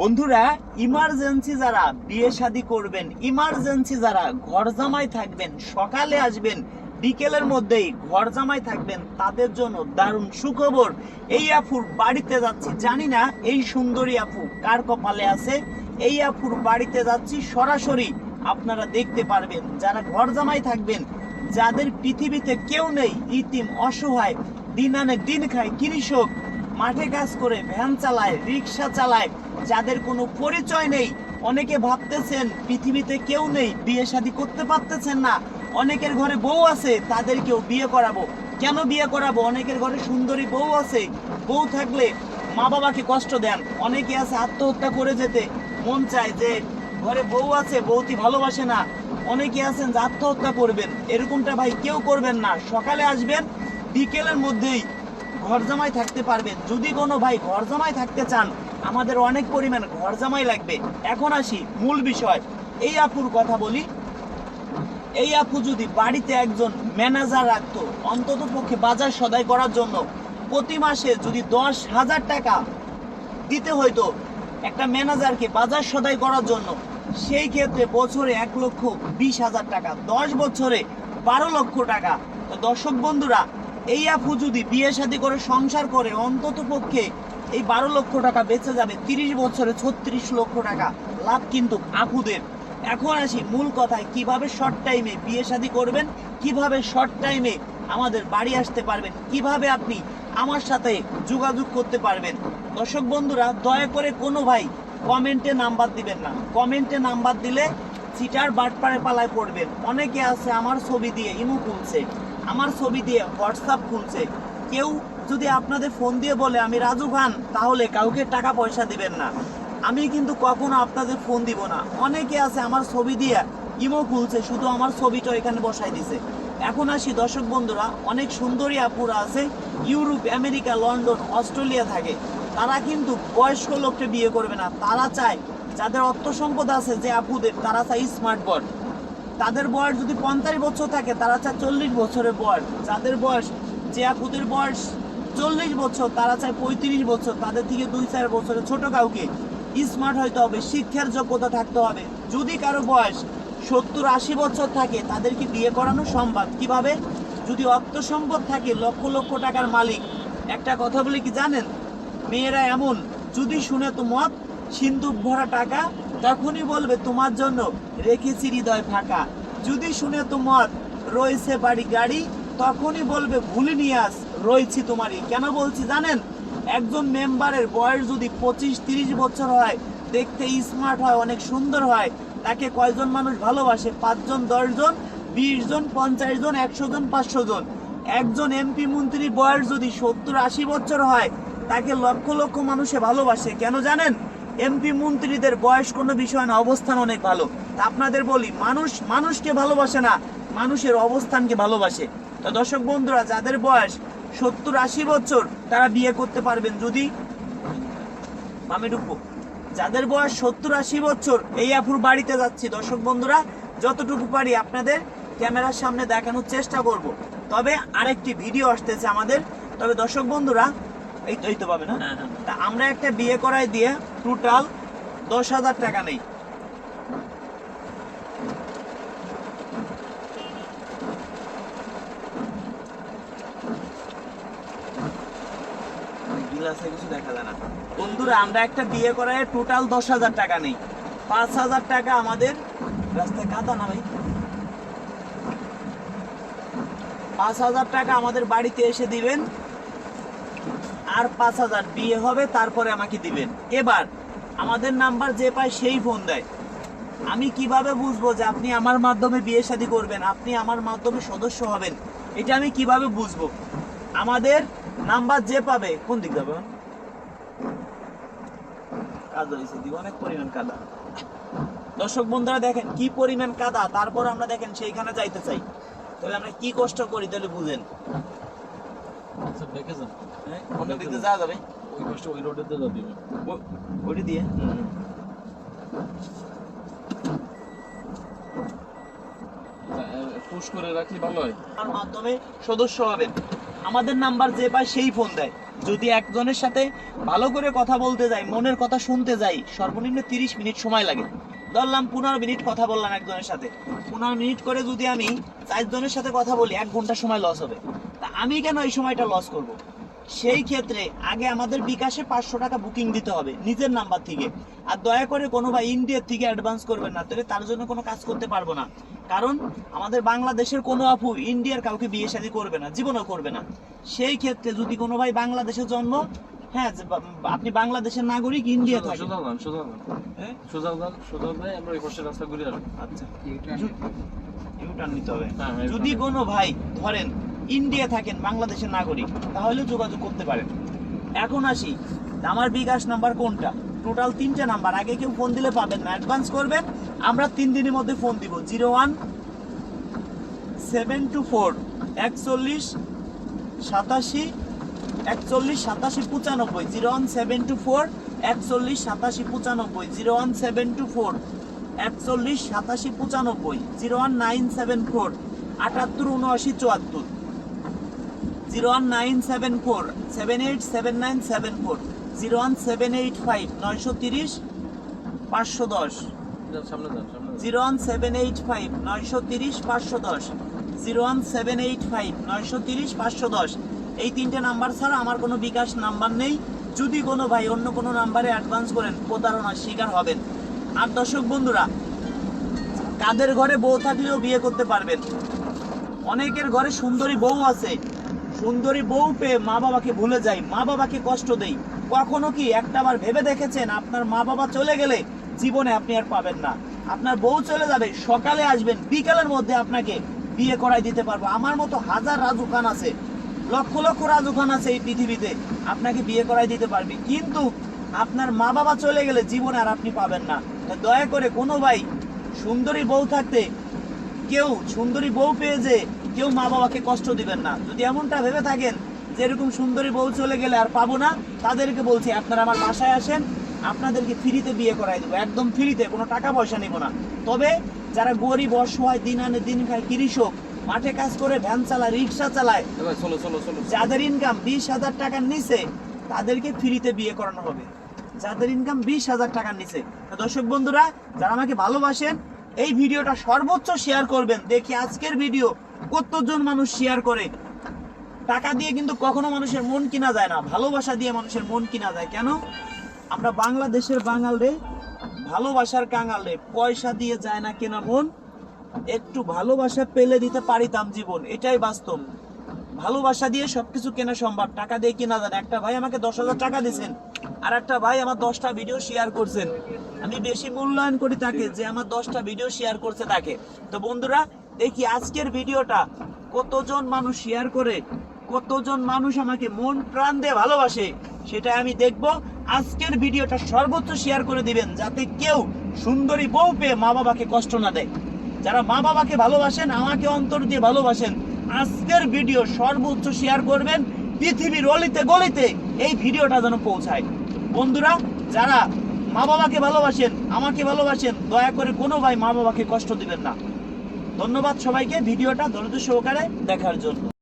বন্ধুরা ইমার্জেন্সি যারা বিয়ে শাদী করবেন ইমার্জেন্সি যারা ঘর জামাই থাকবেন, সকালে আসবেন, বিকেলের মধ্যেই ঘর জামাই থাকবেন, তাদের জন্য দারুণ সুখবর। এই আফুর বাড়িতে যাচ্ছি, জানি না এই সুন্দরী আপু কার কপালে আছে। এই আফুর বাড়িতে যাচ্ছি সরাসরি, আপনারা দেখতে পারবেন, যারা ঘর জামাই থাকবেন, যাদের পৃথিবীতে কেউ নেই, ইতিম, অসহায়, দিন আনে দিন খায়, কৃষক, মাঠে কাজ করে, ভ্যান চালায়, রিক্সা চালায় যাদের কোনো পরিচয় নেই, অনেকে ভাবতেছেন পৃথিবীতে কেউ নেই, বিয়ে শাদী করতে পারতেছেন না। অনেকের ঘরে বউ আছে, তাদেরকেও বিয়ে করাবো। কেন বিয়ে করাবো? অনেকের ঘরে সুন্দরী বউ আছে। বউ থাকলে মা বাবাকে কষ্ট দেন। অনেকে আছে আত্মহত্যা করে যেতে। মন চায় যে ঘরে বউ আছে, বউতি ভালোবাসে না। অনেকে আছেন যে আত্মহত্যা করবেন। এরকমটা ভাই কেউ করবেন না। সকালে আসবেন, বিকেলের মধ্যেই ঘর জামাই থাকতে পারবেন। যদি কোনো ভাই ঘর জামাই থাকতে চান আমাদের অনেক পরিমাণ ঘর জামাই লাগবে। এখন আসি মূল বিষয়। এই আপুর কথা বলি। এই আপু যদি বাড়িতে একজন ম্যানেজার রাখতো, অন্তত পক্ষে বাজার সদাই করার জন্য প্রতি মাসে যদি দশ হাজার টাকা দিতে হইতো একটা ম্যানেজারকে বাজার সদাই করার জন্য, সেই ক্ষেত্রে বছরে এক লক্ষ বিশ হাজার টাকা, দশ বছরে বারো লক্ষ টাকা। তো দর্শক বন্ধুরা, এই আপু যদি বিয়ে শাদী করে সংসার করে, অন্তত পক্ষে এই বারো লক্ষ টাকা বেঁচে যাবে, তিরিশ বছরে ছত্রিশ লক্ষ টাকা। লাভ কিন্তু আপুদের। এখন আসি মূল কথায়, কীভাবে শর্ট টাইমে বিয়ে শাদী করবেন, কীভাবে শর্ট টাইমে আমাদের বাড়ি আসতে পারবেন, কীভাবে আপনি আমার সাথে যোগাযোগ করতে পারবেন। দর্শক বন্ধুরা, দয়া করে কোনো ভাই কমেন্টে নাম্বার দিবেন না। কমেন্টে নাম্বার দিলে চিটার বাটপাড়ে পালায় পড়বেন। অনেকে আছে আমার ছবি দিয়ে ইমো খুলছে, আমার ছবি দিয়ে হোয়াটসঅ্যাপ খুলছে। কেউ যদি আপনাদের ফোন দিয়ে বলে, আমি রাজু খান, তাহলে কাউকে টাকা পয়সা দিবেন না। আমি কিন্তু কখনো আপনাদের ফোন দিব না। অনেকে আছে আমার ছবি দিয়ে ইমো খুলছে, শুধু আমার ছবিটা এখানে বসাই দিছে। এখন আসি, দর্শক বন্ধুরা, অনেক সুন্দরী আপুরা আছে, ইউরোপ, আমেরিকা, লন্ডন, অস্ট্রেলিয়া থাকে। তারা কিন্তু বয়স্ক লোককে বিয়ে করবে না। তারা চায়, যাদের অর্থ সম্পদ আছে যে আপুদের, তারা চায় স্মার্ট বোর্ড তাদের বয়স যদি পঞ্চাশ বছর থাকে, তারা চায় চল্লিশ বছরের বয়স। যাদের বয়স যে আপুদের বয়স চল্লিশ বছর, তারা চায় পঁয়ত্রিশ বছর, তাদের থেকে দুই চার বছরের ছোট কাউকে স্মার্ট হইতে হবে, শিক্ষার যোগ্যতা থাকতে হবে। যদি কারও বয়স সত্তর আশি বছর থাকে, তাদেরকে বিয়ে করানো সম্ভব। কীভাবে? যদি অর্থ সম্পদ থাকে, লক্ষ লক্ষ টাকার মালিক। একটা কথা বলে কি জানেন? মেয়েরা এমন, যদি শুনে তো মত সিন্ধুক ভরা টাকা, তখনই বলবে, তোমার জন্য রেখেছি হৃদয় ফাঁকা। যদি শুনে তো মত রয়েছে বাড়ি গাড়ি তখনই বলবে ভুলিনি আস, রয়েছি তোমারই। কেন বলছি জানেন? একজন মেম্বারের বয়স যদি পঁচিশ, তিরিশ বছর হয়, দেখতে স্মার্ট হয়, অনেক সুন্দর হয়, তাকে কয়জন মানুষ ভালোবাসে? পাঁচজন, দশজন বিশ জন পঞ্চাশ জন একশো জন পাঁচশো জন একজন এমপি মন্ত্রী বয়স যদি সত্তর, আশি বছর হয়, তাকে লক্ষ লক্ষ মানুষে ভালোবাসে। কেন জানেন? এমপি মন্ত্রীদের বয়স কোনো বিষয় না, অবস্থান অনেক ভালো। আপনাদের বলি, মানুষ মানুষকে ভালোবাসে না, মানুষের অবস্থানকে ভালোবাসে। তো দর্শক বন্ধুরা যাদের বয়স সত্তর আশি বছর তারা বিয়ে করতে পারবেন। যদি আমি ঢুকবো। যাদের বয়স সত্তর আশি বছর এই আপুর বাড়িতে যাচ্ছি। দর্শক বন্ধুরা যতটুকু পারি আপনাদের ক্যামেরার সামনে দেখানোর চেষ্টা করব। তবে আরেকটি ভিডিও আসতেছে আমাদের। তবে দর্শক বন্ধুরা এই তো এই তো পাবে না তা আমরা একটা বিয়ে করাই দিয়ে টোটাল দশ হাজার টাকা নেই। গ্লাসে কিছু দেখা যায় না। বন্ধুরা, আমরা একটা বিয়ে করায় টোটাল দশ হাজার টাকা নেই। পাঁচ হাজার টাকা আমাদের রাস্তায় কাদা না ভাই? পাঁচ হাজার টাকা আমাদের বাড়িতে এসে দিবেন, আর পাঁচ হাজার বিয়ে হবে, তারপরে আমাকে দিবেন। এবার, আমাদের নাম্বার যে পায় সেই ফোন দেয়। আমি কীভাবে বুঝব যে আপনি আমার মাধ্যমে বিয়ে শাদী করবেন? আপনি আমার মাধ্যমে সদস্য হবেন? এটা আমি কীভাবে বুঝব? আমাদের নাম্বার যে পাবে কোন দিক যাবে? হয়েছে দিব অনেক পরিমাণ কাদা। দর্শক বন্ধুরা দেখেন কি পরিমাণ কাদা তারপর আমরা দেখেন সেইখানে যাইতে চাই। তাহলে আমরা কি কষ্ট করি তাহলে বুঝেন। হ্যাঁ? অন্য দিক যাওয়া যাবে? ওই পাশে ওই রোডে যাবে। ওইটা দিয়ে? পুশ করে রাখলে ভালো হয়। আমার মাধ্যমে সদস্য হবেন। আমাদের নাম্বার যে পায় সেই ফোন দেয়। যদি একজনের সাথে ভালো করে কথা বলতে যাই, মনের কথা শুনতে যাই, সর্বনিম্ন তিরিশ মিনিট সময় লাগে। ধরলাম পনেরো মিনিট কথা বললাম একজনের সাথে। পনেরো মিনিট করে যদি আমি চারজনের সাথে কথা বলি, এক ঘণ্টা সময় লস হবে। তা আমি কেন এই সময়টা লস করব। সেই ক্ষেত্রে আগে আমাদের বিকাশে পাঁচশো টাকা বুকিং দিতে হবে নিজের নাম্বার থেকে। আর দয়া করে কোনো ভাই ইন্ডিয়ার থেকে অ্যাডভান্স করবেন না তাহলে তার জন্য কোনো কাজ করতে পারব না। কারণ আমাদের বাংলাদেশের কোনো আপু ইন্ডিয়ার কাউকে বিয়ে শাদী করবে না জীবনও করবে না। সেই ক্ষেত্রে যদি কোনো ভাই বাংলাদেশে জন্ম হ্যাঁ আপনি বাংলাদেশের নাগরিক ইন্ডিয়া থাকে হ্যাঁ? আচ্ছা। ইউটার্ন নিতে হবে। হ্যাঁ, যদি কোনো ভাই ধরেন ইন্ডিয়া থাকেন বাংলাদেশের নাগরিক, তাহলে যোগাযোগ করতে পারেন। এখন আসি, আমার বিকাশ নাম্বার কোনটা? টোটাল তিনটে নাম্বার, আগে কেউ ফোন দিলে পাবেন না অ্যাডভান্স করবেন। আমরা তিন দিনের মধ্যে ফোন দিব zero one seven two four একচল্লিশ সাতাশি একচল্লিশ সাতাশি পঁচানব্বই zero one seven two four একচল্লিশ সাতাশি পঁচানব্বই zero one seven two four একচল্লিশ সাতাশি পঁচানব্বই zero one nine seven four আটাত্তর, উনআশি, চুয়াত্তর। Zero one nine seven four seven eight seven nine seven four zero one seven eight five নয়শো তিরিশ পাঁচশো দশ। Zero one seven eight five নয়শো তিরিশ পাঁচশো দশ। Zero one seven eight five নয়শো তিরিশ পাঁচশো দশ। এই তিনটে নাম্বার ছাড়া আমার কোনো বিকাশ নাম্বার নেই। যদি কোনো ভাই অন্য কোনো নাম্বারে অ্যাডভান্স করেন প্রতারণার শিকার হবেন। আর দর্শক বন্ধুরা কাদের ঘরে বউ থাকলেও বিয়ে করতে পারবেন? অনেকের ঘরে সুন্দরী বউ আছে। সুন্দরী বউ পেয়ে মা বাবাকে ভুলে যাই মা বাবাকে কষ্ট দেই। কখনো কি একটা বার ভেবে দেখেছেন, আপনার মা বাবা চলে গেলে জীবনে আপনি আর পাবেন না। আপনার বউ চলে যাবে, সকালে আসবেন, বিকালের মধ্যে আপনাকে বিয়ে করাই দিতে পারব। আমার মতো হাজার রাজু খান আছে, লক্ষ লক্ষ রাজু খান আছে এই পৃথিবীতে, আপনাকে বিয়ে করাই দিতে পারবে। কিন্তু আপনার মা বাবা চলে গেলে জীবনে আর আপনি পাবেন না। দয়া করে কোনো ভাই সুন্দরী বউ থাকতে, কেউ সুন্দরী বউ পেয়ে যে কেউ মা বাবাকে কষ্ট দিবেন না। যদি এমনটা ভেবে থাকেন যে এরকম সুন্দরী বউ চলে গেলে আর পাবো না তাদেরকে বলছি আপনারা আমার বাসায় আসেন আপনাদেরকে ফ্রিতে বিয়ে করাই দেবো। একদম ফ্রিতে কোনো টাকা পয়সা নিব না। তবে যারা গরিব অসহায় দিন আনে দিন খায় কৃষক মাঠে কাজ করে ভ্যান চালায় রিক্সা চালায় যাদের ইনকাম বিশ হাজার টাকার নিচে তাদেরকে ফ্রিতে বিয়ে করানো হবে। যাদের ইনকাম বিশ হাজার টাকার নিচে। দর্শক বন্ধুরা যারা আমাকে ভালোবাসেন এই ভিডিওটা সর্বোচ্চ শেয়ার করবেন। দেখি আজকের ভিডিও কতজন মানুষ শেয়ার করে? টাকা দিয়ে কিন্তু কখনো মানুষের মন কিনা যায় না, ভালোবাসা দিয়ে মানুষের মন কিনা যায়। কেন? আমরা বাংলাদেশের বাঙাল রে ভালোবাসার কাঙাল পয়সা দিয়ে যায় না কেনা মন, একটু ভালোবাসা পেলে দিতে পারিতাম জীবন, এটাই বাস্তব। ভালোবাসা দিয়ে সবকিছু কেনা সম্ভব, টাকা দিয়ে কেনা যায়। একটা ভাই আমাকে দশ হাজার টাকা দিয়েছেন আর একটা ভাই আমার দশটা ভিডিও শেয়ার করছেন। আমি বেশি মূল্যায়ন করি তাকে যে আমার দশটা ভিডিও শেয়ার করছে তাকে। তো বন্ধুরা, দেখি আজকের ভিডিওটা কতজন মানুষ শেয়ার করে, কতজন মানুষ আমাকে মন প্রাণ দিয়ে ভালোবাসে, সেটা আমি দেখব। আজকের ভিডিওটা সর্বোচ্চ শেয়ার করে দিবেন যাতে কেউ সুন্দরী বউ পেয়ে মা বাবাকে কষ্ট না দেয়। যারা মা বাবাকে ভালোবাসেন, আমাকে অন্তর দিয়ে ভালোবাসেন, আজকের ভিডিও সর্বোচ্চ শেয়ার করবেন পৃথিবীর অলিতে গলিতে এই ভিডিওটা যেন পৌঁছায়। বন্ধুরা, যারা মা বাবাকে ভালোবাসেন, আমাকে ভালোবাসেন, দয়া করে কোনো ভাই মা বাবাকে কষ্ট দিবেন না। ধন্যবাদ সবাইকে, ভিডিওটা ধৈর্য সহকারে দেখার জন্য।